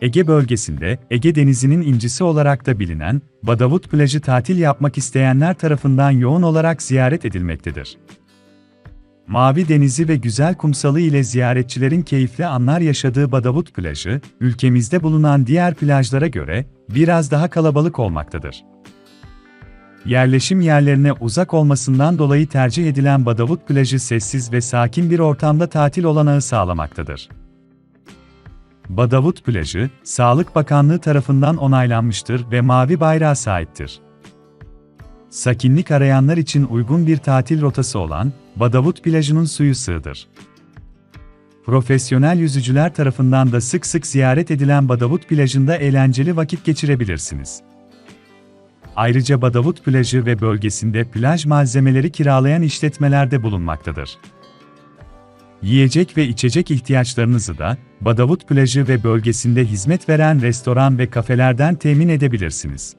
Ege bölgesinde, Ege Denizi'nin incisi olarak da bilinen, Badavut plajı tatil yapmak isteyenler tarafından yoğun olarak ziyaret edilmektedir. Mavi denizi ve güzel kumsalı ile ziyaretçilerin keyifli anlar yaşadığı Badavut plajı, ülkemizde bulunan diğer plajlara göre biraz daha kalabalık olmaktadır. Yerleşim yerlerine uzak olmasından dolayı tercih edilen Badavut plajı sessiz ve sakin bir ortamda tatil olanağı sağlamaktadır. Badavut plajı, Sağlık Bakanlığı tarafından onaylanmıştır ve mavi bayrağa sahiptir. Sakinlik arayanlar için uygun bir tatil rotası olan Badavut plajının suyu sığdır. Profesyonel yüzücüler tarafından da sık sık ziyaret edilen Badavut plajında eğlenceli vakit geçirebilirsiniz. Ayrıca Badavut plajı ve bölgesinde plaj malzemeleri kiralayan işletmeler de bulunmaktadır. Yiyecek ve içecek ihtiyaçlarınızı da Badavut plajı ve bölgesinde hizmet veren restoran ve kafelerden temin edebilirsiniz.